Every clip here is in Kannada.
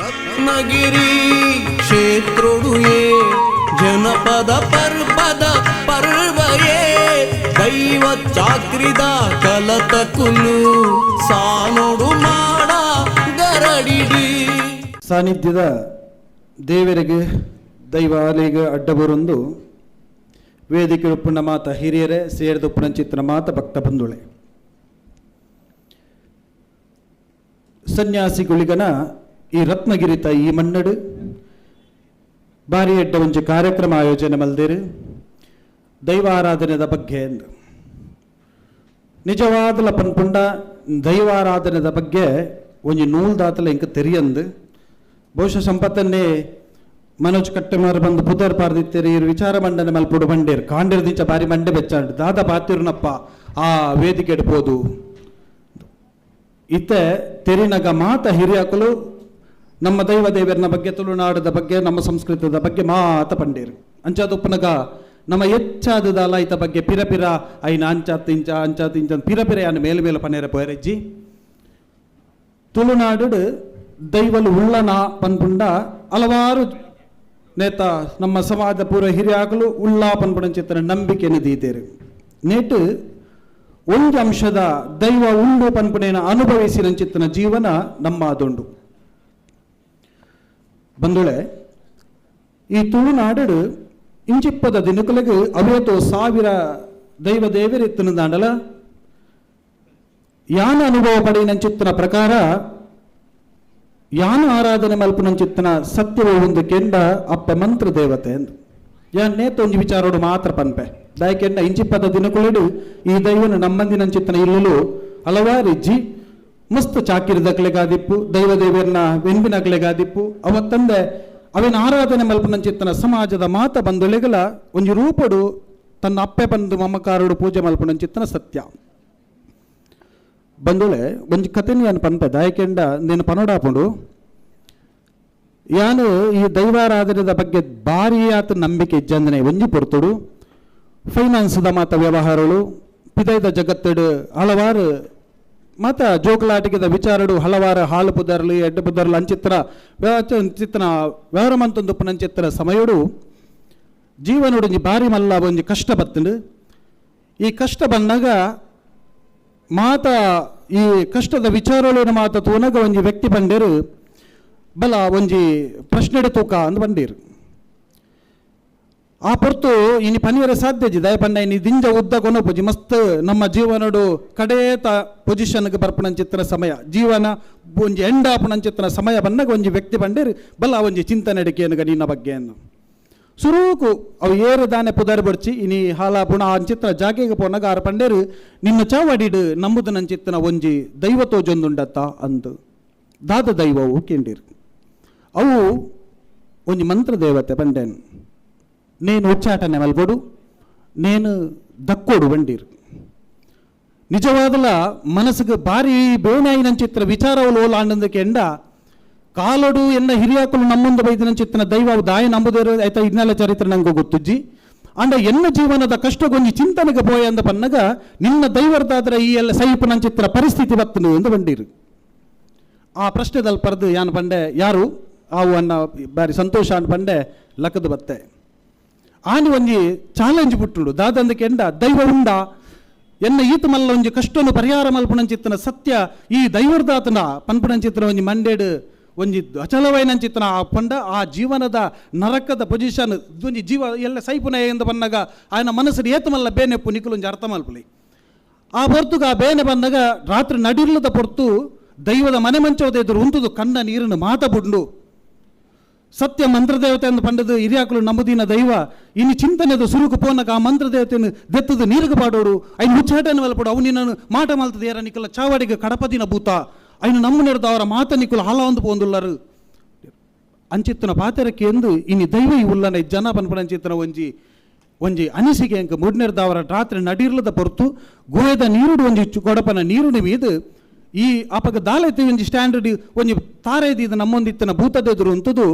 ರತ್ನಗಿರಿ ಕ್ಷೇತ್ರೊಡುಯೇ ಜನಪದ ಪರ್ವದ ಪರ್ವಯೇ, ದೈವ ಚಾಕ್ರಿದ ಕಲತ ಕುಲು, ಸಾನೋಡು ಮಾಡ ಗರಡಿಡಿ. ಸಾನ್ನಿಧ್ಯದ ದೇವರಿಗೆ ದೈವಾಲಯಗೆ ಅಡ್ಡಬರೊಂದು ವೇದಿಕೆ ಉಪ್ಪುನ ಮಾತ ಹಿರಿಯರೇ, ಸೇರಿದ ಉಪ್ಪುನ ಚಿತ್ರ ಮಾತ ಭಕ್ತ ಬಂಧುಳೆ ಸನ್ಯಾಸಿಗಳಿಗನ ಈ ರತ್ನಗಿರಿತ ಈ ಮನ್ನಡು. ಬಾರಿ ಎಡ್ಡ ಒಂಜಿ ಕಾರ್ಯಕ್ರಮ ಆಯೋಜನೆ ಮಲ್ದಿರು ದೈವಾರಾಧನೆದ ಬಗ್ಗೆ ಎಂದು ನಿಜವಾದಲ ಪನ್ಪುಂಡ, ದೈವಾರಾಧನೆದ ಬಗ್ಗೆ ಒಂಜಿ ನೂಲ್ ದಾತಲ ಇಂಕ ತೆರಿಯಂದು. ಬಹುಶಃ ಸಂಪತ್ತನ್ನೇ ಮನೋಜ್ ಕಟ್ಟೆಮಾರು ಬಂದು ಪುದರ್ ಪಾರ್ದಿತ್ತೇರಿ ಇರು ವಿಚಾರ ಮಂಡನೆ ಮಲ್ಪುಡು ಬಂಡೇರು ಕಾಂಡಿರ್ದಿಂಚ ಬಾರಿ ಮಂಡೆ ಬೆಚ್ಚಾಂಡು. ದಾದ ಪಾತಿರ್ನಪ್ಪ, ಆ ವೇದಿಕೆ ಇಡ್ಬೋದು ಇತ್ತೆ ತೆರಿನಗ ಮಾತ ಹಿರಿಯಕಲು ನಮ್ಮ ದೈವ ದೇವರನ ಬಗ್ಗೆ, ತುಳುನಾಡದ ಬಗ್ಗೆ, ನಮ್ಮ ಸಂಸ್ಕೃತದ ಬಗ್ಗೆ ಮಾತ ಪಂಡೇರು. ಅಂಚಾದುಪ್ಪನಗ ನಮ್ಮ ಹೆಚ್ಚಾದದಲ್ಲ ಈತ ಬಗ್ಗೆ ಪಿರ ಪಿರ, ಐನ ಅಂಚ, ತಿಂಚ ಅಂಚ, ತಿಂಚ ಪಿರ ಪಿರ ಯಾನ ಮೇಲೆ ಮೇಲೆ ಪನೇರ ಪೋಯರಜ್ಜಿ ತುಳುನಾಡು ದೈವಲು ಉಳ್ಳನ ಪನ್ಪುಂಡ ಹಲವಾರು ನೇತ ನಮ್ಮ ಸಮಾಜ ಪೂರ ಹಿರಿಯಾಗಲು ಉಳ್ಳ ಪನ್ಪುಂಡ ಚಿತ್ರ ನಂಬಿಕೆ ನಿದೀತೇರು ನೇಟು ಒಂದು ಅಂಶದ ದೈವ ಉಂಡು ಪನ್ಪುಣೆಯನ್ನು ಅನುಭವಿಸಿನ ಚಿತ್ತನ ಜೀವನ ನಮ್ಮ ಅದೊಂಡು ಬಂದುಳೆ, ಈ ತುಳುನಾಡು ಇಂಚಿಪ್ಪದ ದಿನಕುಲೆಗೆ ಅವೇತೋ ಸಾವಿರ ದೈವ ದೇವರಿತ್ತನ ದಾಂಡಲ. ಯಾನ ಅನುಭವ ಪಡೆಯಿನ ಚಿತ್ತನ ಪ್ರಕಾರ, ಯಾನ ಆರಾಧನೆ ಮಲ್ಪನ ಚಿತ್ತನ ಒಂದು ಕೆಂಡ ಅಪ್ಪ ಮಂತ್ರ ದೇವತೆ ಎಂದು. ಯಾನ್ ನೇತ ಒಂದು ವಿಚಾರೋಡು ಮಾತ್ರ ಪನ್ಪೆ. ದಾಯಕೆಂಡ ಇಂಚಿಪ್ಪದ ದಿನಕುಲೆಡು ಈ ದೈವನ ನಮ್ಮಂದಿನ ಚಿತ್ತನ ಇಲ್ಲಲು ಹಲವಾರು ಇಜ್ಜಿ ಮಸ್ತ್ ಚಾಕಿರಿದಕ್ಲೆಗಾದಿಪ್ಪು ದೈವ ದೇವರನ್ನ ಅವ ಅವತ್ತಂದೆ ಅವಿನ ಆರಾಧನೆ ಮಲ್ಪನ ಚಿತ್ತನ ಸಮಾಜದ ಮಾತ ಬಂದೊಳೆಗಲ ಒಂದು ರೂಪಡು ತನ್ನ ಅಪ್ಪೆ ಬಂದು ಮಮ್ಮಕಾರಡು ಪೂಜೆ ಮಲ್ಪನ ಚಿತ್ತನ ಸತ್ಯ. ಬಂದೊಳೆ, ಒಂಜಿ ಕಥೆನ ಯಾನ್ ಪನ್ಪ ದಾಯಕೆಂಡ ನೀನು ಪನೋಡಾಪುಂಡು. ಯಾನು ಈ ದೈವಾರಾಧನೆದ ಬಗ್ಗೆ ಭಾರಿ ಆತ ನಂಬಿಕೆ ಇಜ್ಜಂದನೆ ಒಂಜಿ ಪೊರ್ತುಡು. ಫೈನಾನ್ಸ್ದ ಮಾತ ವ್ಯವಹಾರಗಳು ಪಿದೈದ ಜಗತ್ತಡು ಹಲವಾರು ಮಾತ ಜೋಕುಲಾಟಿಕೆದ ವಿಚಾರಡು ಹಲವಾರು ಹಾಳು ಪುದರ್ಲಿ, ಎಡ್ಡ ಪುದರ್ಲು ಅಂಚಿತ್ರ ಚಿತ್ರನ ವ್ಯವಹಾರ ಮಂತೊಂದು ಪುನಂಚಿತ್ರ ಸಮಯಡು ಜೀವನೋಡು ಒಂಜಿ ಭಾರಿ ಮಲ್ಲ ಒಂಜಿ ಕಷ್ಟ ಬತ್ತಂಡು. ಈ ಕಷ್ಟ ಬಂದಾಗ ಮಾತ ಈ ಕಷ್ಟದ ವಿಚಾರಗಳೇನು ಮಾತ ತೂನಗ ಒಂಜಿ ವ್ಯಕ್ತಿ ಬಂಡೇರು, ಬಲ ಒಂಜಿ ಪ್ರಶ್ನೆಡೆ ತೂಕ ಅಂದ್ ಬಂಡೇರು. ಆ ಪೊರ್ತು ಇನಿ ಪನಿಯರ ಸಾಧ್ಯಜಿ ದಯ ಪಂಡ ಇನಿ ದಿಂಜ ಉದ್ದ ಕೊನಪುಜಿ ಮಸ್ತ್ ನಮ್ಮ ಜೀವನಡು ಕಡೇತ ಪೊಸಿಷನ್ಗೆ ಚಿತ್ರ ಸಮಯ. ಜೀವನ ಒಂಜಿ ಆಪಣ ಚಿತ್ರ ಸಮಯ ಬಂದಾಗ ಒಂಜಿ ವ್ಯಕ್ತಿ ಬಂಡೇರಿ, ಬಲ್ಲ ಒಂಜಿ ಚಿಂತನೆ ನಿನ್ನ ಬಗ್ಗೆ ಅನ್ನು ಸುರೂಕು ಅವು ಏರು ದಾನೆ ಪುದರ್ ಬಡ್ಚಿ ಇನಿ ಹಾಲ ಪುಣ ಅಂಚಿತ್ತಿನ ಜಾಗೆಗೆ ಪೋನಾಗ ಆರು ಪಂಡೇರು, ನಿನ್ನ ಚಾವಡಿಡು ನಂಬುದು ಒಂಜಿ ದೈವತೋ ಜೊಂದುಂಡತ್ತ ಅಂದು. ದಾದ ದೈವವು ಕೇಂಡಿರು ಅವು ಒಂಜಿ ಮಂತ್ರ ದೇವತೆ ಪಂಡೇನು. ನೇನು వచ్చాట నెమల్బడు ನೇನು ದಕ್ಕೋಡು ಬಂಡೀರು ನಿಜವಾದಲ ಮನಸ್ಸಿಗೆ ಭಾರಿ ಬೇನಾಯಿನಂಚಿತ್ತಿನ ವಿಚಾರವು ಲೋಲಾಂಡಂದಕ್ಕೆ ಎಂಡ, ಕಾಲಡು ಎನ್ನ ಹಿರಿಯಾಕುಲು ನಮ್ಮೊಂದು ಬೈದಿನಂಚಿತ್ತಿನ ದೈವ ದಾಯ ನಂಬುದೇ ಆಯ್ತ ಇದನ್ನೆಲ್ಲ ಚರಿತ್ರೆ ನಂಗೆ ಗೊತ್ತಿಜ್ಜಿ. ಅಂಡ ಎನ್ನ ಜೀವನದ ಕಷ್ಟಗೊಂಜಿ ಚಿಂತನೆಗೆ ಬೋಯ ಅಂದ ಪನ್ನಗ, ನಿನ್ನ ದೈವರದಾದ್ರೆ ಈ ಎಲ್ಲ ಸೈಪ್ ನಂ ಚಿತ್ರ ಪರಿಸ್ಥಿತಿ ಬರ್ತನು ಎಂದು ಬಂಡೀರು ಆ ಪ್ರಶ್ನೆದಲ್ಲಿ ಪರದು ಯಾನು ಪಂಡೆ, ಯಾರು? ಅವು ಅನ್ನ ಬಾರಿ ಸಂತೋಷ ಅನ್ ಪಂಡೆ ಲಕ್ಕದ ಬತ್ತೆ. ಆನಿ ಒಂಜಿ ಚಾಲೆಂಜ್ ಬಿಟ್ಟುಡು ದಾದಂದಕ್ಕೆ ಎಂಡ ದೈವ ಉಂಡ ಎನ್ನ ಈತ ಮಲ್ಲ ಒಂಜಿ ಕಷ್ಟನು ಪರಿಹಾರ ಮಲ್ಪುಣಂಚಿತ್ತನ ಸತ್ಯ ಈ ದೈವರ್ದಾತನ ಪನ್ಪುಣಂಚಿತ್ತನ ಒಂಜಿ ಮಂಡೇಡು ಒಂಜಿ ಅಚಲವೈನಂಚಿತ್ತನ ಆ ಪಂಡ ಆ ಜೀವನದ ನರಕದ ಪೊಸಿಷನ್ ಒಂಜಿ ಜೀವ ಎಲ್ಲ ಸೈಪುನ ಎಂದು ಬಂದಾಗ ఆయన ಮನಸ್ಸು ಏತ ಮಲ್ಲ ಬೇನೆಪ್ಪು ನಿಖಲು ಒಂಜಿ ಅರ್ಥ ಮಲ್ಪಲಿ ಆ ಹೊರ್ತುಗ ಆ ಬೇನೆ ಬಂದಾಗ ರಾತ್ರಿ ನಡಿರ್ಲದ ಪೊರ್ತು ದೈವದ ಮನೆ ಮಂಚೋದ ಎದುರು ಉಂತುದು ಕಣ್ಣ ನೀರನ್ನು ಮಾತ ಬುಂಡು ಸತ್ಯ ಮಂತ್ರದೇವತೆ ಎಂದು ಪಂಡದು ಹಿರಿಯಾಕಲು ನಂಬುದಿನ ದೈವ, ಇನ್ನು ಚಿಂತನೆದು ಸುರುಕು ಪೋನಕ ಆ ಮಂತ್ರದೇವತೆಯನ್ನು ದೆತ್ತದು ನೀರಿಗೆ ಪಾಡೋರು ಐನು ಮುಚ್ಚಾಟನ ಬಲಪಡು ಅವು ನಿನ್ನನ್ನು ಮಾಟ ಮಾಲ್ತದೆ ಯಾರ ನಿಕ್ಕಲ ಚಾವಾಡಿಗೆ ಕಡಪದಿನ ಭೂತ. ಐನು ನಮ್ಮ ನಡೆದ ಅವರ ಮಾತ ನಿಕ್ಕಲು ಹಾಲ ಒಂದು ಪೋಂದುಲ್ಲರು. ಅಂಚಿತ್ತನ ಪಾತರಕ್ಕೆ ಎಂದು ಇನ್ನು ದೈವ ಉಲ್ಲನ ಜನ ಪನ್ಪನಂಚಿತ್ತನ ಒಂಜಿ ಒಂಜಿ ಅನಿಸಿಕೆ ಅಂಕ ಮೂಡ್ನೆರ್ದ ಅವರ ರಾತ್ರಿ ನಡಿರ್ಲದ ಪೊರ್ತು, ಗೋಯದ ನೀರುಡು ಒಂಜಿ ಗೊಡಪನ ನೀರುಡಿ ಮೀದು ಈ ಅಪಕ ದಾಲೈತಿ ಒಂಜಿ ಸ್ಟ್ಯಾಂಡರ್ಡ್ ಒಂಜಿ ತಾರೇದಿ ಇದು ನಮ್ಮೊಂದಿತ್ತನ ಭೂತದೆದುರು ಅಂತದು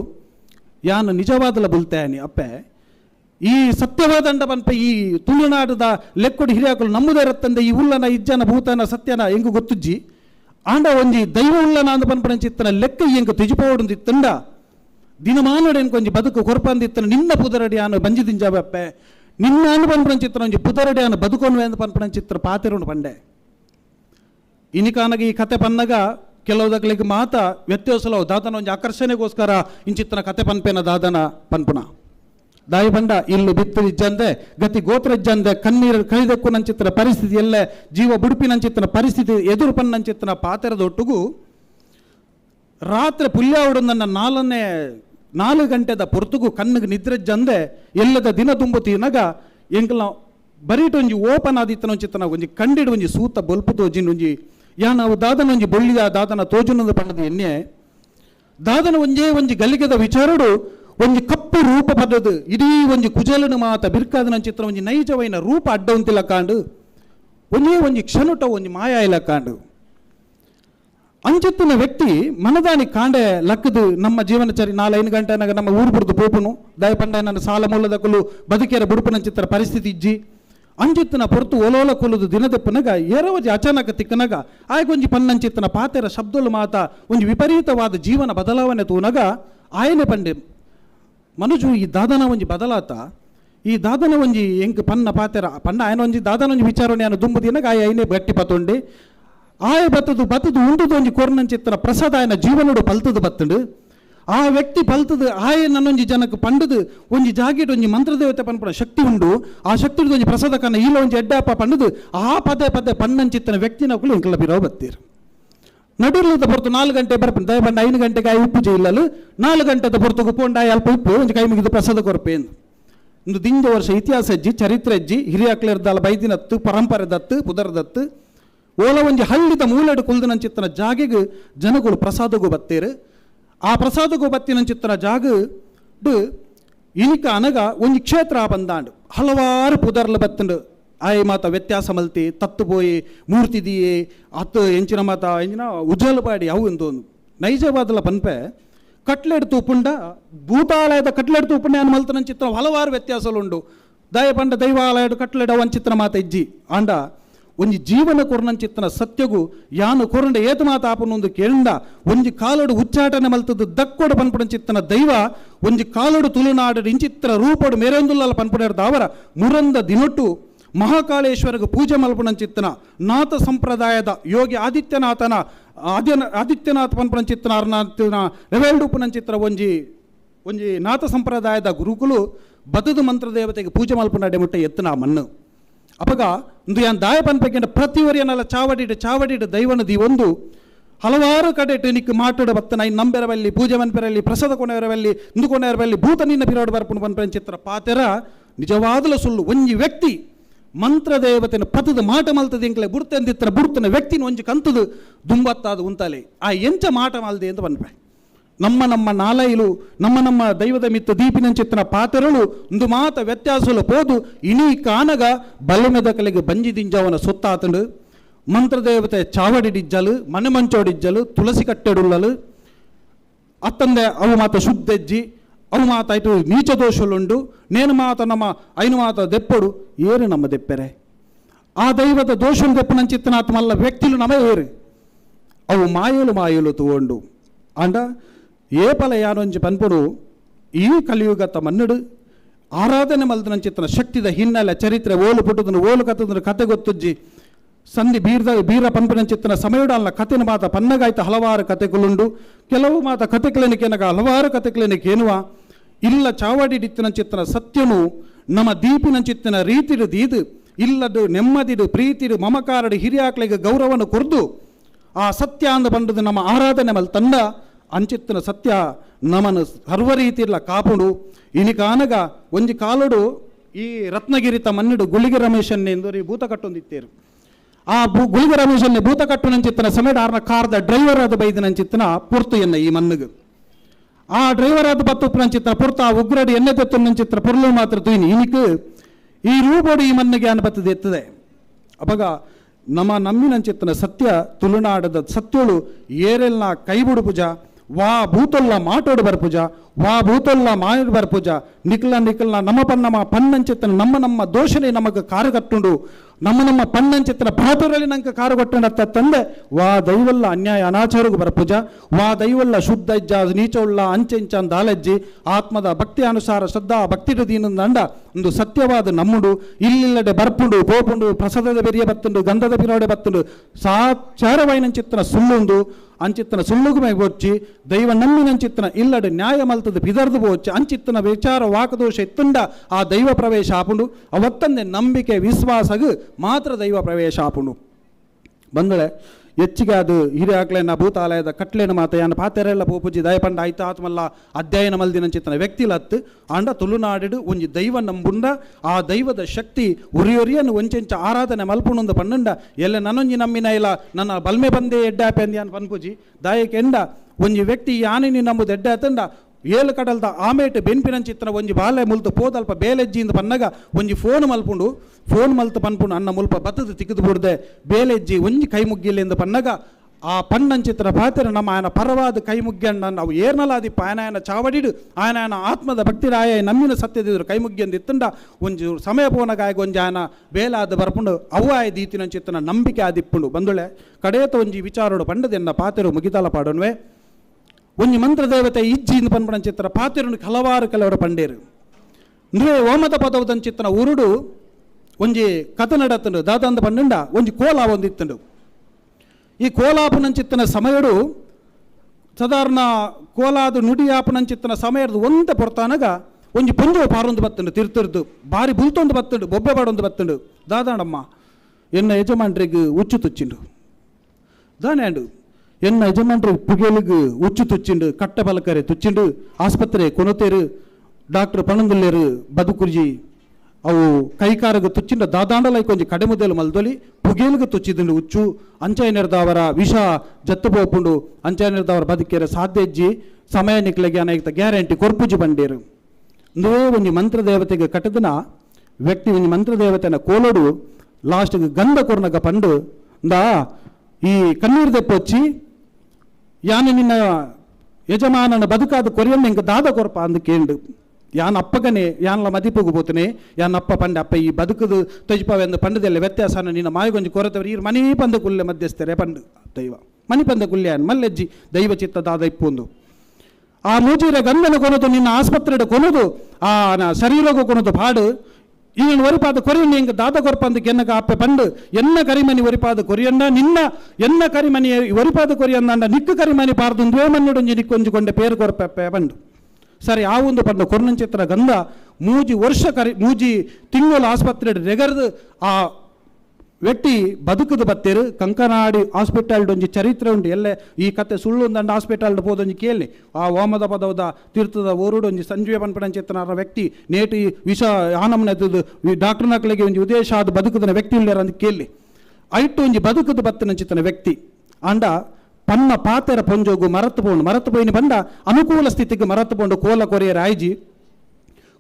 ಯಾನು ನಿಜವಾದಲ ಬುಲ್ತಾಯನಿ ಅಪ್ಪೆ. ಈ ಸತ್ಯವಾದಂಡ ಬಂದ ಈ ತುಳುನಾಡದ ಲೆಕ್ಕೊಡು ಹಿರಿಯಾಕಲು ನಮ್ಮದೇ ರತ್ತಂದೆ ಈ ಉಲ್ಲನ ಇಜ್ಜನ, ಭೂತನ, ಸತ್ಯನ ಹೆಂಗು ಗೊತ್ತುಜ್ಜಿ? ಆಂಡ ಒಂಜಿ ದೈವ ಉಳ್ಳನಾಂದ ಪನ್ಪನಂಚಿತ್ತನ ಲೆಕ್ಕ ಹೆಂಗು ತುಜಿಪೋಡು ದಿನ ದಿನಮಾನಡೆನ್ ಕೊಂಜಿ ಬದುಕು ಕೊರಪಂದಿತ್ತನ ನಿನ್ನ ಪುದರಡಿ ಆನು ಬಂಜಿ ದಿಂಜಾವಪ್ಪೆ ನಿನ್ನ ಅನು ಚಿತ್ರ ಒಂಜಿ ಪುದರಡಿ ಆನು ಬದುಕೊನ್ವೆ ಬಂದ ಪನ್ಪನಂಚಿತ್ರ ಪಾತೆರುಂಡು ಪಂಡೆ. ಇನಿಕಾನಗ ಈ ಕತೆ ಪನ್ನಗ ಕೆಲವುದಕ್ಲಿಗೆ ಮಾತ ವ್ಯತ್ಯಾಸಲವು ದಾದನ ಒಂದು ಆಕರ್ಷಣೆಗೋಸ್ಕರ ಇಂಚಿತ್ತನ ಕತೆ ಪನ್ಪೇನ ದಾದನ ಪನ್ಪುನ. ದಾಯಿ ಬಂಡ ಇಲ್ಲು ಬಿತ್ತು ಇಜ್ಜಂದೆ, ಗತಿ ಗೋತ್ರ ಇಜ್ಜಂದೆ, ಕಣ್ಣೀರು ಕೈದಕ್ಕು ನಂಚಿತ್ತನ ಪರಿಸ್ಥಿತಿ ಎಲ್ಲೇ, ಜೀವ ಬುಡುಪಿ ನಂಚಿತ್ತನ ಪರಿಸ್ಥಿತಿ, ಎದುರು ಪನ್ನಂಚಿತ್ತನ ಪಾತೆರದೊಟ್ಟಿಗೂ ರಾತ್ರಿ ಪುಲ್ಯಾವುಡು ನನ್ನ ನಾಲ್ನೇ ನಾಲ್ಕು ಗಂಟೆದ ಪೊರ್ತುಗು ಕಣ್ಣಿಗೆ ನಿದ್ರೆ ಜಂದೆ ಎಲ್ಲದ ದಿನ ತುಂಬು ತಿನ್ನಗ ಎಂಕಲ ಬರೀಟು ಒಂಜಿ ಓಪನ್ ಆದಿತ್ತನ ಒಂಚಿತ್ತನ ಒಂಜಿ ಕಂಡಿಡು ಒಂಜಿ ಸೂತ ಬೊಲ್ಪು ತೋಜಿನ ಒಂಜಿ ಯಾ ನಾವು ದಾದನ ಒಂಜಿ ಬೊಳ್ಳಿದ, ದಾದನ ತೋಜುನದ ಪಂಡದ ಎಣ್ಣೆ. ದಾದನ ಒಂಜೇ ಒಂಜಿ ಗಲಿಗೆದ ವಿಚಾರಡು, ಒಂಜಿ ಕಪ್ಪು ರೂಪ ಪದದು ಇಡೀ ಒಂಜಿ ಕುಜಲನ ಮಾತ ಬಿರ್ಕಾದನ ಚಿತ್ರ ಒಂಜಿ ನೈಜವೈನ ರೂಪ ಅಡ್ಡ ಕಾಂಡು. ಒಂಜೇ ಒಂಜಿ ಕ್ಷಣುಟ ಒಂಜಿ ಮಾಯಾ ಇಲ್ಲ ಕಾಂಡು. ಅಂಚೆತ್ತಿನ ವ್ಯಕ್ತಿ ಮನದಾನಿ ಕಾಂಡೆ ಲಕ್ಕದು ನಮ್ಮ ಜೀವನಚರಿ ನಾಲ್ ಐದು ಗಂಟೆನಾಗ ನಮ್ಮ ಊರು ಬಿಡ್ದು ಪೋಪುನು. ದಯಪಂಡ ನನ್ನ ಸಾಲ ಮೂಲದಕ್ಕೂ ಬದುಕೇರ ಬುಡುಪನ ಚಿತ್ರ ಪರಿಸ್ಥಿತಿ ಇಜ್ಜಿ. ಅಂಚಿತ್ತಿನ ಪೊರ್ತು ಒಲೋಲ ಕೊಲುದು ದಿನದಪ್ಪನಗ ಎರವಜಿ ಅಚಾನಕ ತಿಕ್ಕನಗ, ಆಯ್ಗೊಂಜಿ ಪನ್ನಂಚಿತ್ತಿನ ಪಾತೆರ ಶಬ್ದಲು ಮಾತ, ಒಂಜಿ ವಿಪರೀತವಾದ ಜೀವನ ಬದಲಾವಣೆ ತೂನಗ, ಆಯನೆ ಪಂಡೆ. ಮನುಜು, ಈ ದಾದನ ಒಂಜಿ ಬದಲಾತ, ಈ ದಾದನ ಒಂಜಿ ಎಂಕ್ ಪನ್ನ ಪಾತೆರ, ಪನ್ನ ಆಯನ ಒಂಜಿ ದಾದನ ಒಂಜಿ ವಿಚಾರಣೆ ಅನ್ನು ದುಂಬು ದಿನಗ, ಆಯ ಐನೆ ಗಟ್ಟಿ ಪತೊಂಡೆ. ಆಯ ಬತ್ತದು ಬತ್ತದು ಉಂಡುದು ಒಂಜಿ ಕೊರ್ನಂಚಿತ್ತನ ಪ್ರಸಾದ ಆಯನ ಜೀವನಡು ಪಲ್ತದು ಬತ್ತಂಡು. ಆ ವ್ಯಕ್ತಿ ಫಲ್ತದ ಆಯೆ ನನ್ನೊಂಜಿ ಜನಕ್ಕೆ ಪಂಡದು, ಒಂಜಿ ಜಾಗೆಟ್, ಒಂಜಿ ಮಂತ್ರದೇವತೆ ಪನ್ಪುನ ಶಕ್ತಿ ಉಂಡು. ಆ ಶಕ್ತಿ ಒಂಜಿ ಪ್ರಸಾದ ಕನ್ನ ಈಲ ಒಂಜಿ ಎಡ್ಡಪ್ಪ ಪಂಡದು. ಆ ಪದೇ ಪದೇ ಪನ್ನಂಚಿತ್ತನ ವ್ಯಕ್ತಿ ನಾವು ಇಂಕಲ್ಲ ಬಿರೋ ಬತ್ತೀರು. ನಡುರ್ಲದ ಹೊರತು ನಾಲ್ಕು ಗಂಟೆ ಬರ್ಪಿನ ದಯಪಂಡ ಐದು ಗಂಟೆಗೆ ಆಯ್ ಉಪ್ಪು ಇಲ್ಲಲು, ನಾಲ್ಕು ಗಂಟೆದ ಹೊರತು ಉಪ್ಪುಂಡ ಅಲ್ಪ ಉಪ್ಪು ಒಂದು ಕೈ ಮುಗಿದು ಪ್ರಸಾದ ಕೊರಪೆ ಎಂದು. ಒಂದು ದಿಂಜ ವರ್ಷ ಇತಿಹಾಸ ಅಜ್ಜಿ ಚರಿತ್ರೆ ಅಜ್ಜಿ ಹಿರಿಯಾಕ್ಲಿರ್ದಲ್ಲ ಬೈದಿನತ್ತು, ಪರಂಪರೆ ದತ್ತು, ಪುದರ ದತ್ತು. ಓಲ ಒಂಜಿ ಹಳ್ಳಿದ ಮೂಲೆಡು ಕುಲ್ದಿನ ಚಿತ್ತನ ಜಾಗೆಗೆ ಜನಗಳು ಪ್ರಸಾದಗೂ ಬತ್ತೇರು. ಆ ಪ್ರಸಾದಗೂ ಚಿತ್ರ ಜಾಗ ಇನಿಕ ಅನಗ ಒಂಜಿ ಕ್ಷೇತ್ರ ಬಂದಾಂಡು. ಹಲವಾರು ಪುದರ್ಲ ಬತ್ತಂಡು. ಆಯೆ ಮಾತ ವ್ಯತ್ಯಾಸ ಮಲ್ತಿ, ತತ್ತು ಪೋಯಿ, ಮೂರ್ತಿ ದಿಯೇ, ಅತ್ತು ಎಂಚಿನ ಮಾತ, ಎಂಚಿನ ಉಜ್ಜಲ ಪಾಡಿ ಅವು ಎಂದು ನೈಜವಾದಲ ಪನ್ಪೆ ಕಟ್ಲೆಡ್ ತೂಪುಂಡ ಭೂತಾಲಯದ ಕಟ್ಲೆಡ್ ತೂಪುಂಡ ಅನ್ನು ಮಲ್ತನ ಚಿತ್ರ ಹಲವಾರು ವ್ಯತ್ಯಾಸಲುಂಡು. ದಯ ಪಂಡ ದೈವಾಲಯಡು ಕಟ್ಲೆಡ ಒಂದ್ ಚಿತ್ರ ಮಾತ ಇಜ್ಜಿ. ಆಂಡ ಒಂಜಿ ಜೀವನ ಕೊರ್ನನ್ ಚಿತ್ತನ ಸತ್ಯಗು ಯಾನು ಕೊರಂಡ ಏತು ಮಾತ ಆಪನೊಂದು ಕೇಳಿಂದ ಒಂಜಿ ಕಾಲೋಡು ಉಚ್ಚಾಟನೆ ಮಲ್ತದ್ದು ದಕ್ಕೋಡು ಪನ್ಪಡ ಚಿತ್ತನ ದೈವ ಒಂಜಿ ಕಾಲೋಡು ತುಲುನಾಡು ಇಂಚಿತ್ರ ರೂಪಡು ಮೇರೆಂದುಲ್ಲ ಪನ್ಪಡರ ದಾವರ, ಮುರಂದ ದಿನೊಟ್ಟು ಮಹಾಕಾಳೇಶ್ವರಗ ಪೂಜೆ ಮಲ್ಪಣ ಚಿತ್ತನ, ನಾಥ ಸಂಪ್ರದಾಯದ ಯೋಗಿ ಆದಿತ್ಯನಾಥನ ಆದ್ಯ ಆದಿತ್ಯನಾಥ ಪನ್ಪಣ ಚಿತ್ತನ, ಅರ್ನಾಥನ ಚಿತ್ರ ಒಂಜಿ ಒಂಜಿ ನಾಥ ಸಂಪ್ರದಾಯದ ಗುರುಕುಲು ಬತದು ಮಂತ್ರ ದೇವತೆಗೆ ಪೂಜೆ ಮಲ್ಪಣ ಮುಟ್ಟ ಎತ್ತನ ಮಣ್ಣು. ಅಪಗ ಒಂದು ಯಾನ್ ದಾಯ ಪನ್ಪೆಕೆಂಡ ಪ್ರತಿ ವರಿಯನೆಲ್ಲ ಚಾವಡಿಡು ಚಾವಡಿಡು ದೈವನದಿ ಒಂದು ಹಲವಾರು ಕಡೆ ಟೆನಿಕ್ ಮಾಟೋಡ ಬತ್ತನ ಇನ್ನು ನಂಬೆರವಲ್ಲಿ ಪೂಜೆ ಮನ್ಪೆರಲ್ಲಿ ಪ್ರಸಾದ ಕೊನೆಯವರಲ್ಲಿ ಇಂದು ಕೊನೆಯವರಲ್ಲಿ ಭೂತ ನಿನ್ನ ಪಿರೋಡು ಬರ್ಪುಣು ಪನ್ಪೆನ್ ಚಿತ್ರ ಪಾತೆರ. ನಿಜವಾದಲ ಸುಳ್ಳು, ಒಂಜಿ ವ್ಯಕ್ತಿ ಮಂತ್ರ ದೇವತೆನ ಪತದ ಮಾಟ ಮಲ್ತದ ಎಂಕ್ಲೆ ಅಂದಿತ್ತರ ಬುರ್ತನ ವ್ಯಕ್ತಿನ ಒಂಜಿ ಕಂತದು ದುಂಬತ್ತಾದ ಉಂತಲೆ. ಆ ಎಂಚ ಮಾಟ ಮಲ್ದೆ ಅಂತ ಪನ್ಪೆ ನಮ್ಮ ನಮ್ಮ ನಾಲೈಲು ನಮ್ಮ ನಮ್ಮ ದೈವದ ಮಿತ್ತ ದೀಪಿನ ಚಿತ್ರ ಪಾತೆರಳು ಒಂದು ಮಾತ ವ್ಯತ್ಯಾಸಲು ಪೋದು ಇನಿ ಕಾನಗ ಬಲಮೆದ ಕಲೆಗೆ ಬಂಜಿ ದಿಂಜವನ ಸೊತ್ತಾತಂಡು ಮಂತ್ರದೇವತೆ ಚಾವಡಿಡಿಜ್ಜಲು ಮನೆ ಮಂಚೋಡಿಜ್ಜಲು ತುಳಸಿ ಕಟ್ಟೆಡುಳ್ಳಲು ಅತ್ತಂದೆ ಅವು ಮಾತ ಶುದ್ಧೆಜ್ಜಿ ಅವು ಮಾತ ಇಟ್ಟು ನೀಚ ದೋಷಲುಂಡು ನೇನು ಮಾತ ನಮ್ಮ ಐನು ಮಾತ ದೆಪ್ಪಡು ಏರು ನಮ್ಮ ದೆಪ್ಪೆರೆ ಆ ದೈವದ ದೋಷం దెప్పనం చిత్తనాథ మల్ల వ్యక్తులు నమ ఏరు అవు మాయలు మాయలు ಏಪಲೆಯಾರೊಂಜಿ ಪನ್ಪುಡು ಈ ಕಲಿಯುಗ ಮನ್ನಡು, ಆರಾಧನೆ ಮಲ್ತನಂಚಿತ್ತನ ಶಕ್ತಿದ ಹಿನ್ನೆಲೆ ಚರಿತ್ರೆ ಓಲು ಪುಟ್ಟದನ್ನು ಓಲು ಕತ್ತದನ್ನು ಕತೆ ಗೊತ್ತುಜ್ಜಿ, ಸಂಧಿ ಬೀರ್ದ ಬೀರ ಪನ್ಪನಂಚಿತ್ತನ ಸಮಯಡಾಲ್ನ ಕಥೆನ ಮಾತ ಪನ್ನಗಾಯ್ತ ಹಲವಾರು ಕತೆಗಳುಂಡು, ಕೆಲವು ಮಾತ ಕತೆಗಳೇನಕ ಹಲವಾರು ಕತೆಗಳೇನಕೇನುವ ಇಲ್ಲ ಚಾವಾಡಿ ಚಿತ್ರ ಸತ್ಯನು, ನಮ್ಮ ದೀಪಿನಂಚಿತ್ತಿನ ರೀತಿಡು ದೀದು, ಇಲ್ಲದು ನೆಮ್ಮದಿಡು ಪ್ರೀತಿಡು ಮಮಕಾರಡು ಹಿರಿಯಾಕ್ಳಿಗೆ ಗೌರವನ ಕೊರ್ದು, ಆ ಸತ್ಯ ಅಂದು ಬಂದದು ನಮ್ಮ ಆರಾಧನೆ ಮೇಲೆ ತಂಡ ಅಂಚಿತ್ತಿನ ಸತ್ಯ ನಮನ ಸರ್ವ ರೀತಿರ್ಲ ಕಾಪುಡು, ಇನಿ ಕಾನಗ ಒಂಜಿ ಕಾಲುಡು ಈ ರತ್ನಗಿರಿತ ಮನ್ನಿಡು ಗುಳಿಗೆ ರಮೇಶನ್ನೇ ಎಂದೋರಿ ಭೂತ ಕಟ್ಟೊಂದಿತ್ತೇರು ಆ ಭೂ, ಗುಳಿಗೆ ರಮೇಶನ್ ಭೂತ ಕಟ್ಟುನಂಚಿತ್ತನ ಸಮೇಡ ಆರ್ನ ಕಾರ್ದ ಡ್ರೈವರ್ ಆದ ಬೈದಿನಂಚಿತ್ತನ ಪುರ್ತು ಎನ್ನ ಈ ಮನ್ನುಗು. ಆ ಡ್ರೈವರ್ ಆದ ಬತ್ತು ಚಿತ್ರ ಪುರ್ತ, ಆ ಉಗ್ರಡಿ ಎಣ್ಣೆ ತೆತ್ತು ಚಿತ್ರ ಪುರ್ಲು ಮಾತ್ರ ತುಯಿನಿ. ಇನಿಕ್ ಈ ರೂಬೋಡು ಈ ಮನ್ನಿಗೆ ಅನ್ಬತ್ತದ ಎತ್ತದೆ? ಅಪಗ ನಮ್ಮ ನಮ್ಮಿನ ಸತ್ಯ ತುಳುನಾಡದ ಸತ್ಯಳು ಏರೆಲ್ನ ಕೈಬುಡು ಪೂಜ ವಾ ಭೂತೊಲ್ಲ ಮಾಟೋಡು ಬರ್ಪುಜ ವಾ ಭೂತೊಲ್ಲ ಮಾಯಡು ಬರ್ಪುಜ ನಿಕ್ಲ ನಿಕ್ಲ ನಮ್ಮ ಪನ್ನಮ ಪನ್ನಂಚಿತ್ತನ ನಮ್ಮ ನಮ್ಮ ದೋಷನೆ ನಮಗ ಕಾರಗಟ್ಟುಂಡು ನಮ್ಮ ನಮ್ಮ ಪಣ್ಣಂಚಿತ್ರ ಬಾತುರಲ್ಲಿ ನಂಗೆ ಕಾರು ಕೊಟ್ಟನತ್ತ ತಂದೆ ವಾ ದೈವಲ್ಲ ಅನ್ಯಾಯ ಅನಾಚಾರಗೂ ಬರ ಪೂಜ ವಾ ದೈವಲ್ಲ ಶುದ್ಧ ಇಜ್ಜ ನೀಚವುಳ್ಳ ಅಂಚೆಂಚನ್ ದಾಲಜ್ಜಿ ಆತ್ಮದ ಭಕ್ತಿ ಅನುಸಾರ ಶ್ರದ್ಧಾ ಭಕ್ತಿ ದೀನಂದ ಅಂಡ ಒಂದು ಸತ್ಯವಾದ ನಮ್ಮುಡು ಇಲ್ಲಿಲ್ಲಡೆ ಬರ್ಪುಂಡು ಪೋಪುಂಡು ಪ್ರಸಾದದ ಬೆರಿಯ ಬತ್ತುಂಡು ಗಂಧದ ಬಿರೋಡೆ ಬತ್ತುಂಡು ಸಾಚಾರವೈನಂಚಿತ್ತನ ಸುಳ್ಳುಂದು ಅಂಚಿತ್ತನ ಸುಳ್ಳುಗು ಬೋಚಿ ದೈವ ದೈವ ನಮ್ಮಿನಂಚಿತ್ತನ ಇಲ್ಲಡೆ ನ್ಯಾಯ ಮಲ್ತದ ಬಿದರ್ದು ಬೋಚ್ಚಿ, ಅಂಚಿತ್ತನ ವಿಚಾರ ವಾಕದೋಷ ಎತ್ತುಂಡ ಆ ದೈವ ಪ್ರವೇಶ ಆಪುಂಡು. ಅವತ್ತಂದೆ ನಂಬಿಕೆ, ವಿಶ್ವಾಸಗು ಮಾತ್ರ ದೈವ ಪ್ರವೇಶ ಆಪುಂಡು. ಬಂದಳೆ ಹೆಚ್ಚಿಗೆ ಅದು ಹಿರಿಯಾಕ್ಲೆನ ಭೂತಾಲಯದ ಕಟ್ಲೆನ ಮಾತ ಯಾನ ಪಾತೆರೆಲ್ಲ ಪೂಪುಜಿ ದಯಪಂಡ ಆಯ್ತ, ಆತ್ಮಲ್ಲ ಅಧ್ಯಯನ ಮಲ್ದಿನ ಚಿತ್ತನ ವ್ಯಕ್ತಿಲತ್ತು ಆಂಡ ತುಳುನಾಡಿಡು ಒಂಜಿ ದೈವ ನಂಬುಂಡ, ಆ ದೈವದ ಶಕ್ತಿ ಉರಿಯೊರಿಯನ್ನು ಒಂಚೆಂಚ ಆರಾಧನೆ ಮಲ್ಪುಣೊಂದು ಪಣ್ಣುಂಡ ಎಲ್ಲ ನನ್ನೊಂಜಿ ನಮ್ಮಿನ ಇಲ್ಲ ನನ್ನ ಬಲ್ಮೆ ಬಂದೆ ಎಡ್ಡಾಪೆ ಅಂದ್ಯಾನ್ ಪನ್ಪುಜಿ ದಾಯಕೆಂಡ ಒಂಜಿ ವ್ಯಕ್ತಿ ಯಾನಿನಿ ನಂಬುದು ಎಡ್ಡೆ ಅತಂಡ ಏಳು ಕಡಲ್ದ ಆಮೇಟ್ ಬೆನ್ಪಿನ ಚಿತ್ರ ಒಂಜಿ ಬಾಲೆ ಮುಲ್ತು ಪೋದಲ್ಪ ಬೇಲೆಜ್ಜಿಯಿಂದ ಪನ್ನಗ ಒಂಜಿ ಫೋನ್ ಮಲ್ಪುಂಡು. ಫೋನ್ ಮಲ್ತು ಪನ್ಪುಂಡು ಅನ್ನ ಮುಲ್ಪ ಬತ್ತದ ತಿಕ್ಕಿದು ಬಿಡದೆ. ಬೇಲೆಜ್ಜಿ ಒಂಜಿ ಕೈ ಮುಗ್ಗಿಲ್ಲಿಂದ ಪನ್ನಗ ಆ ಪಣ್ಣಂಚಿತ್ರ ಪಾತ್ರ ನಮ್ಮ ಆಯನ ಪರವಾದ ಕೈ ಮುಗ್ಗ್ಯಂಡ ನಾವು ಏರ್ನಲಾದಿಪ್ಪ ಆಯನ ಚಾವಡಿಡು. ಆಯನ ಆಯನ ಆತ್ಮದ ಭಕ್ತಿರಾಯ ನಮ್ಮಿನ ಸತ್ಯದಿದ್ರು ಕೈ ಮುಗ್ಗಿಯಂದು ಇತ್ತಂಡ. ಒಂಜಿ ಸಮಯ ಪೋನಗಾಯ ಒಂಜಿ ಆಯನ ಬೇಲಾದ ಬರ್ಪುಂಡು. ಅವು ಆಯ ದೀತಿನ ಚಿತ್ತನ ನಂಬಿಕೆ ಆದಿಪ್ಪುಂಡು. ಬಂದುಳೆ ಕಡೆಯತ ಒಂಜಿ ವಿಚಾರೋಡು ಪಂಡದೆನ್ನ ಪಾತೆರು ಮುಗಿತಾಲ ಪಾಡೋನ್ವೆ ಒಂಜಿ ಮಂತ್ರ ದೇವತೆ ಇಜ್ಜಿಂದ ಪನ್ಪಣ ಚಿತ್ರ ಪಾತಿರುಂಡು ಹಲವಾರು ಕೆಲವರು ಪಂಡೇರು ಅಂದ್ರೆ ಓಮದ ಪದವದ ಚಿತ್ರ ಉರುಡು ಒಂಜಿ ಕಥ ನಡತ್ತಂಡು ದಾದಂದ ಪಂಡುಂಡ ಒಂಜಿ ಕೋಲ ಒಂದಿತ್ತಂಡು ಈ ಕೋಲಾಪನ ಚಿತ್ತನ ಸಮಯಡು ಸಾಧಾರಣ ಕೋಲಾದ ನುಡಿಯಾಪನ ಚಿತ್ತನ ಸಮಯದ ಒಂದ ಪೊರ್ತಾನಗ ಒಂಜಿ ಪೊಂಜು ಪಾರೊಂದು ಬತ್ತಂಡು ತಿರ್ತಿರ್ದು ಬಾರಿ ಬುಲ್ತೊಂದು ಬತ್ತಂಡು ಬೊಬ್ಬೆ ಬಾಡೊಂದು ಬತ್ತಂಡು ದಾದಾಂಡಮ್ಮ ಎನ್ನ ಯಜಮಾನ್ರಿಗೆ ಉಚ್ಚು ತುಚ್ಚಿಂಡು ದಾನೇಂಡು ಎನ್ನ ಯಜಮಾನ್ರು ಪುಗೇಲಿಗೆ ಉಚ್ಚು ತುಚ್ಚಿಂಡು ಕಟ್ಟ ಬಲಕರೆ ತುಚ್ಚಿಂಡು, ಆಸ್ಪತ್ರೆ ಕೊನತೇರು ಡಾಕ್ಟರ್ ಪಣಂದುಲ್ಲೇರು ಬದುಕುರ್ಜಿ, ಅವು ಕೈಕಾರಗ ತುಚ್ಚಿಂಡ ದಾದಾಂಡಲೈ ಕೊಂಚ ಕಡೆಮುದಲು ಮಲ್ದೊಲಿ ಪುಗೇಲಿಗೆ ತುಚ್ಚಿದ್ದು ಉಚ್ಚು ಅಂಚಾಯನಿರ್ದವರ ವಿಷ ಜತ್ತುಪೋಪುಂಡು ಅಂಚಾಯ ನಿರ್ದಾವರ ಬದುಕೇರ ಸಾಧ್ಯಜ್ಜಿ ಸಮಯ ನಿಕ್ಲೆಗೆ ಅನೇಕ ಗ್ಯಾರಂಟಿ ಕೊರ್ಪುಜಿ ಬಂಡೇರು. ಇಂದುವೇ ಒಂದು ಮಂತ್ರ ದೇವತೆಗೆ ಕಟ್ಟದನ ವ್ಯಕ್ತಿ ಒಂದು ಮಂತ್ರ ದೇವತೆನ ಕೋಲೋಡು, ಲಾಸ್ಟ್ಗೆ ಗಂಧ ಕೊರ್ನಗ ಪಂಡು, ದ ಈ ಕಣ್ಣೀರು ದೆಪ್ಪೊಚ್ಚಿ ಯಾನು ನಿನ್ನ ಯಜಮಾನನ ಬದುಕಾದ ಕೊರಿಯನ್ನ ಇಂಕ ದಾದ ಕೊರಪ ಅಂದು ಕೇಂಡು ಯಾನ್ ಅಪ್ಪಗನೆ ಯಾನ್ಲ ಮದಿಪುಗು ಪೋತನೆ ಯಾನ್ ಅಪ್ಪ ಪಂಡ ಅಪ್ಪ ಈ ಬದುಕದು ತೊಜಿಪವೆ ಅಂದು ಪಂಡದೆಲ್ಲ ವ್ಯತ್ಯಾಸನ ನಿನ್ನ ಮಾಯಗೊಂಜಿ ಕೊರತವರು ಈ ಮನಿ ಪಂದ ಕುಲ್ಲೆ ಮಧ್ಯಸ್ಥರೆ ಪಂಡು ದೈವ ಮನಿ ಪಂದ ಕುಲ್ಲೆ ಅನ್ ಮಲ್ಲೆಜ್ಜಿ ದೈವ ಚಿತ್ತ ದಾದ ಇಪ್ಪೊಂದು ಆ ಮೂಜಿರ ಗಂಧನ ಕೊನದು ನಿನ್ನ ಆಸ್ಪತ್ರೆಡ ಕೊನದು ಆ ನ ಶರೀರಗೂ ಕೊನದು ಪಾಡು ಈಗಿನ ಒರಿಪಾದ ಕೊರಿಯಣ್ಣ ಇಂಕ ದಾದ ಕೊರಪಂದು ಕೆನ್ನಗ ಅಪ್ಪೆ ಪಂಡು ಎನ್ನ ಕರಿಮನಿ ಒರಿಪಾದ ಕೊರಿಯಣ್ಣ ನಿನ್ನ ಎನ್ನ ಕರಿಮನಿ ಒರಿಪಾದ ಕೊರಿಯಣ್ಣ ನಿಕ್ಕು ಕರಿಮನಿ ಪಾರ್ದು ದ್ವೇ ಮನ್ನುಡೊಂಜಿ ನಿಕ್ಕೊಂಜುಕೊಂಡೆ ಪೇರು ಕೊರಪೆಪ್ಪೆ ಪಂಡು ಸರಿ ಆ ಒಂದು ಪಂಡ ಕೊರ್ನನ್ ಚಿತ್ರ ಗಂಧ ಮೂಜಿ ವರ್ಷ ಕರಿ ಮೂಜಿ ತಿಂಗಳು ಆಸ್ಪತ್ರೆ ರೆಗರ್ದು ಆ ವ್ಯಕ್ತಿ ಬದುಕದು ಬತ್ತೇರು ಕಂಕನಾಡಿ ಹಾಸ್ಪಿಟಲ್ ಒಂಜಿ ಚರಿತ್ರೆ ಉಂಟು ಎಲ್ಲೆ ಈ ಕತೆ ಸುಳ್ಳು ದಂಡ ಹಾಸ್ಪಿಟಲ್ ಪೋದೊಂಜಿ ಕೇಳಿ ಆ ಓಮದ ಪದವದ ತೀರ್ಥದ ಓರುಡು ಒಂಜಿ ಸಂಜೀವ ಪನ್ಪಣಂಚಿತ್ತನಾರ ವ್ಯಕ್ತಿ ನೇಟಿ ವಿಷ ಆನಮನ ಡಾಕ್ಟರ್ ನಕಲಿಗೆ ಒಂಜಿ ಉದ್ದೇಶ ಆದ ಬದುಕುದನ ವ್ಯಕ್ತಿ ಉಳ್ಳಾರ ಅಂತ ಕೇಳಿ ಐಟು ಒಂಜಿ ಬದುಕದು ಬತ್ತನಂಚಿತ್ತನ ವ್ಯಕ್ತಿ ಅಂಡ ಪನ್ನ ಪಾತೆರ ಪೊಂಜೋಗು ಮರತು ಪೋಂಡು ಮರತು ಪೋಯಿನ ಬಂದ ಅನುಕೂಲ ಸ್ಥಿತಿಗೆ ಮರತು ಪೋಂಡು ಕೋಲ ಕೊರೆಯರ ಆಯ್ಜಿ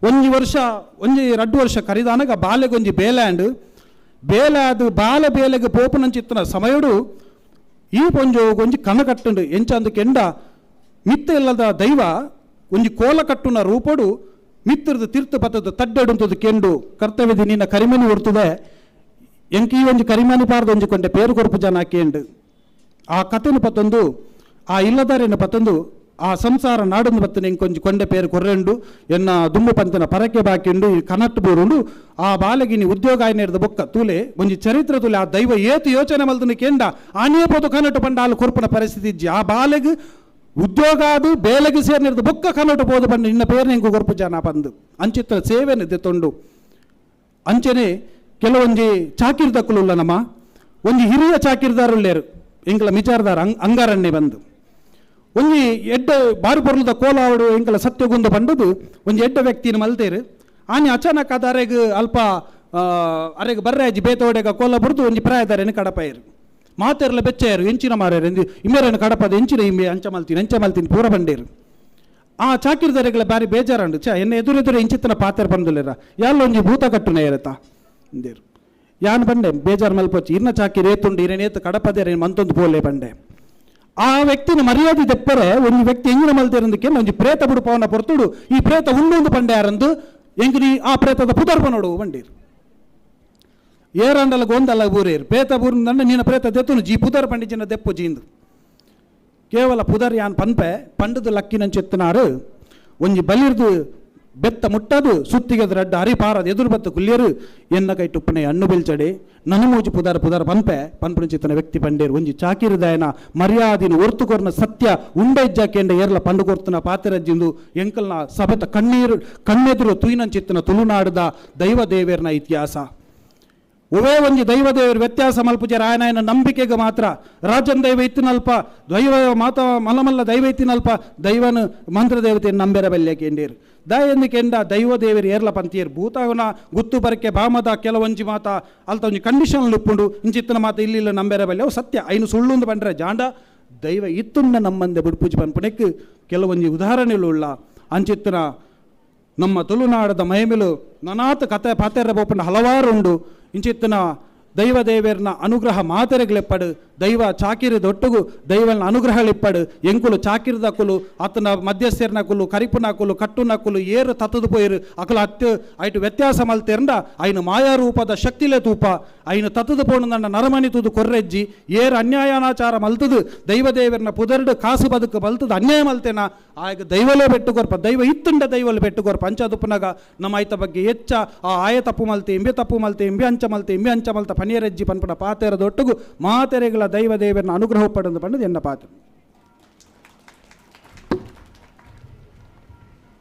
ಒಂಜಿ ವರ್ಷ ಒಂಜಿ ರಡ್ಡು ವರ್ಷ ಕರಿದಾನಗ ಬಾಲೆಗೊಂಜಿ ಬೇಲ್ಯಾಂಡ್ ಬೇಲೆ ಬಾಲ ಬಾಲೆ ಬೇಲೆಗೆ ಪೋಪುನಂಚಿತ್ತನ ಸಮಯಡು ಈ ಪೊಂಜು ಒಂಜಿ ಕನ ಕಟ್ಟುಂಡು. ಎಂಚ ಅಂದು ಕೆಂಡ ಮಿತ್ತ ಇಲ್ಲದ ದೈವ ಒಂಜಿ ಕೋಲ ಕಟ್ಟುನ ರೂಪಡು ಮಿತ್ತರದು ತೀರ್ಥ ಪತ್ತದ ತಡ್ಡೆಡುಂತದು ಕೆಂಡು. ಕರ್ತವ್ಯದ ನಿನ್ನ ಕರಿಮನಿ ಹೊರ್ತದೆ. ಎಂಕಿ ಒಂಜಿ ಕರಿಮನಿ ಪಾರ್ದು ಒಂಜಿ ಕೊಂಡೆ. ಪೇರು ಕೊರಪು ಜನ ಕೇಂಡು. ಆ ಕಥೆನ ಪತ್ತೊಂದು, ಆ ಇಲ್ಲದಾರಿನ ಪತ್ತೊಂದು ಆ ಸಂಸಾರ ನಾಡೊಂದು ಬತ್ತನ ಕೊಂಚ ಕೊಂಡೆ ಪೇರು ಕೊರ್ರೆಂಡು, ಎನ್ನ ದುಂಬು ಪಂತನ ಪರಕೆ ಬಾಕಿಂಡು ಕನಟ್ಟು ಬೋರುಂಡು, ಆ ಬಾಲಗಿನಿ ಉದ್ಯೋಗ ಆಯ್ನೇರ್ದ ಬೊಕ್ಕ ತೂಲೆ, ಒಂಜಿ ಚರಿತ್ರೆ ತೂಲೆ, ಆ ದೈವ ಏತು ಯೋಚನೆ ಮಲ್ದನ ಕೇಂದ ಆನೇ ಪೋದು ಕನಟು ಪಂಡ ಆಲು ಕೊರ್ಪನ ಪರಿಸ್ಥಿತಿ ಇಜ್ಜಿ. ಆ ಬಾಲೆಗ್ ಉದ್ಯೋಗ ಅದು ಬೇಲೆಗೆ ಸೇರ್ನಿರ್ದ ಬೊಕ್ಕ ಕನಟು ಬೋದು ಬಂದು ನಿನ್ನ ಪೇರು ನಿಂಗೆ ಕೊರ್ಪು ಜನ ಬಂದು ಅಂಚಿತ್ರ ಸೇವೆನ ತೊಂಡು. ಅಂಚನೆ ಕೆಲವೊಂಜಿ ಚಾಕಿರ್ದಕ್ಕುಲ್ಲ ನಮ್ಮ ಒಂಜಿ ಹಿರಿಯ ಚಾಕಿರ್ದಾರುಳ್ಳೇರು, ಇಂಗ್ಲ ಮಿಚಾರದಾರ ಅಂಗ್, ಅಂಗಾರಣ್ಣೆ ಬಂದು. ಒಂಜಿ ಎಡ್ಡ ಬಾರಿ ಪೊರ್ಲದ ಕೋಲಾವಡು ಎಂಕಲ ಸತ್ಯಗುಂದ ಬಂಡದು ಒಂಜಿ ಎಡ್ಡ ವ್ಯಕ್ತಿನ ಮಲ್ತೇರು. ಆನೆ ಅಚಾನಕ್ ಅದ ಅರೆಗ್ ಅಲ್ಪ ಅರೆಗ್ ಬರ್ರಾಜಿ ಬೇತೋಡೆಗ ಕೋಲ ಬುಡ್ದು ಒಂಜಿ ಪ್ರಾಯದಾರೇನು ಕಡಪಾಯರು ಮಾತೆರ್ಲ ಬೆಚ್ಚೇರು, ಎಂಚಿನ ಮಾರ್ಯಾರು ಎಂದು ಇಮ್ಮೆರನ ಕಡಪದ ಎಂಚಿನ ಇಮ್ಮೆ ಅಂಚ ಮಲ್ತೀನಿ ಅಂಚ ಮಲ್ತೀನಿ ಪೂರ ಬಂಡೇರು ಆ ಚಾಕಿರ್ದಾರೆಗಳ ಬಾರಿ ಬೇಜಾರಂಡು ಚ ಎನ್ನ ಎದುರೆದುರು ಇಂಚಿತ್ತನ ಪಾತ್ರ ಬಂದಿಲ್ಲರ ಎಲ್ಲ ಒಂಜಿ ಭೂತ ಕಟ್ಟುನ ಇರತ್ತ ಇಂದೇರು ಯಾನ್ ಬಂಡೆ, ಬೇಜಾರು ಮಲ್ಪೊಚ್ಚಿ ಇನ್ನ ಚಾಕಿ ರೇತುಂಡಿ ಇರೇನೇತು ಕಡಪದೇರೇನು ಮಂತೊಂದು ಪೋಲೆ ಬಂಡೆ. ಆ ವ್ಯಕ್ತಿನ ಮರ್ಯಾದೆ ತೆಪ್ಪರೆ ಒಂದು ವ್ಯಕ್ತಿ ಎಂಗಿನ ಮಲ್ತಿರಂದಕ್ಕೆ ಒಂಜಿ ಪ್ರೇತ ಬುಡುಪವನ ಪೊರ್ತುಡು. ಈ ಪ್ರೇತ ಉಂಡೊಂದು ಪಂಡೆ ಯಾರಂದು ಎಂಗಿನಿ ಆ ಪ್ರೇತದ ಪುದರ್ಪ ನೋಡು ಬಂಡೀರ್ ಏರಂಡಲ ಗೊಂದಲ ಬೂರೇರ್. ಪ್ರೇತ ಬೂರಿಂದಂಡ ನೀನ ಪ್ರೇತ ದೆತ್ತುನು ಜಿ ಪುದರ್ ಪಂಡಿಜಿನ ದೆಪ್ಪು ಜೀಂದು. ಕೇವಲ ಪುದರ್ ಯಾನ್ ಪನ್ಪೆ, ಪಂಡದು ಲಕ್ಕಿನಂಚೆತ್ತನಾರು ಒಂಜಿ ಬಲಿರ್ದು ಬೆತ್ತ ಮುಟ್ಟದು ಸುತ್ತಿಗೆದ ರಡ್ಡ ಹರಿಪಾರದ ಎದುರು ಬತ್ತ ಕುಲ್ಯರು ಎನ್ನ ಕೈ ಟುಪ್ಪನೆ ಹಣ್ಣು ಬಿಲ್ಚಡೆ ನನಮೂಜಿ ಪುದಾರ ಪುದಾರ ಪಂಪೆ ಪನ್ಪುನ ಚಿತ್ತನ ವ್ಯಕ್ತಿ ಪಂಡೇರು, ಒಂಜಿ ಚಾಕಿರದಾಯನ, ಮರ್ಯಾದಿನ ಒರ್ತುಕೊರ್ನ ಸತ್ಯ ಉಂಡೈಜ್ಜ ಕೇಂದ್ರ ಏರ್ಲ ಪಂಡು ಕೊರ್ತನ ಪಾತೆರಜ್ಜಿಂದು, ಎಂಕಲ್ನ ಸಬತ ಕಣ್ಣೀರು, ಕಣ್ಣೆದುರು ತುಯಿನಂಚಿತ್ತನ ತುಳುನಾಡದ ದೈವ ದೇವೇರ್ನ ಇತಿಹಾಸ. ಒವೇ ಒಂಜಿ ದೈವ ದೇವರ ವ್ಯತ್ಯಾಸ ಮಲ್ಪುಜ ರಾಯನಾಯನ ನಂಬಿಕೆಗೆ ಮಾತ್ರ. ರಾಜನ್ ದೈವ ಇತ್ತಿನಲ್ಪ, ದೈವ ಮಾತ ಮಲಮಲ್ಲ ದೈವ ಇತ್ತಿನಲ್ಪ, ದೈವನ ಮಂತ್ರ ದೇವತೆಯನ್ನು ನಂಬೆರ ಬೆಲ್ಲೆ ಕೆಂಡೇರು ದಾಯಂದು ಕೆಂಡ ದೈವ ದೇವರು ಏರ್ಲ ಪಂತೀರ್ ಭೂತಾವನ ಗುತ್ತು ಬರಕ್ಕೆ ಬಾಮದ ಕೆಲವೊಂಜಿ ಮಾತ, ಅಲ್ತ ಒಂಜಿ ಕಂಡೀಷನ್ ಉಪ್ಪುಂಡು, ಇಂಚಿತ್ತಿನ ಮಾತ ಇಲ್ಲಿಲ್ಲ ನಂಬೆರ ಬಲ್ಲೆ ಅವು ಸತ್ಯ. ಐನು ಸುಳ್ಳು ಬಂಡ್ರೆ ಜಾಂಡ. ದೈವ ಇತ್ತುಂಡ ನಮ್ಮಂದೆ ಬುಡ್ಪುಜಿ ಪನ್ಪುನೆಕ್ ಕೆಲವೊಂಜಿ ಉದಾಹರಣೆಗಳು ಉಳ್ಳ ಅಂಚಿತ್ತಿನ ನಮ್ಮ ತುಳುನಾಡದ ಮಹಿಮೆಲು ನನಾತ ಕತೆ ಪಾತೆರ ಬೋಪನ ಹಲವಾರು ಉಂಡು ಇಂಚಿತ್ತಿನ ದೈವ ದೇವೇರ್ನ ಅನುಗ್ರಹ ಮಾತರೆಗಳಿಪ್ಪಡು ದೈವ ಚಾಕಿರಿದೊಟ್ಟುಗು ದೈವನ ಅನುಗ್ರಹಗಳಿಪ್ಪಡು. ಎಂಕುಲು ಚಾಕಿರಿದ ಕುಲು, ಆತನ ಮಧ್ಯಸ್ಥರ್ನ ಕುಲು, ಕರಿಪುನ ಕುಲು, ಕಟ್ಟುನ ಕುಲು, ಏರು ತತ್ತದು ಪೋಯಿರು, ಅಕಲ ಅತ್ಯ ಐಟು ವ್ಯತ್ಯಾಸ ಮಲ್ತೆರ್ಂಡ ಮಾಯಾ ಮಾಯಾರೂಪದ ಶಕ್ತಿಲೆ ತೂಪ, ಐನು ತತ್ತದು ಪೋಣ ನನ್ನ ನರಮಣಿ ತುದು ಕೊರ್ರೆಜ್ಜಿ, ಏರು ಅನ್ಯಾಯಾನಾಚಾರ ಮಲ್ತದು ದೈವ ದೇವೇರ್ನ ಪುದರ್ಡು ಕಾಸು ಬದುಕು ಮಲ್ತದು ಅನ್ಯಾಯ ಮಲ್ತೆನ ಆಗ ದೈವಲೇ ಬೆಟ್ಟು ಕೊರ್ಪ ದೈವ ಇತ್ತುಂಡ ದೈವಲು ಬೆಟ್ಟು ಕೊರ್ಪ ಅಂಚದುಪ್ಪನಾಗ ನಮ್ಮ ಆಯ್ತ ಬಗ್ಗೆ ಹೆಚ್ಚ, ಆ ಆಯ ತಪ್ಪು ಮಲ್ತೆ, ಎಂಬೆ ತಪ್ಪು ಮಲ್ತೆ ಇಂಬೆ ಅಂಚ ಮಲ್ತೆ ಇಂಬೆ ಅಂಚ ಮಲ್ತ ಪನಿಯರಜ್ಜಿ ಪನ್ಪಡ ಪಾತೆರದೊಟ್ಟುಗು ಮಾತೆರೆಗಳ ದೈವ ದೇವರನ್ನ ಅನುಗ್ರಹ ಪಡೆದು ಪಂಡದು ಎನ್ನ ಪಾತ್ರ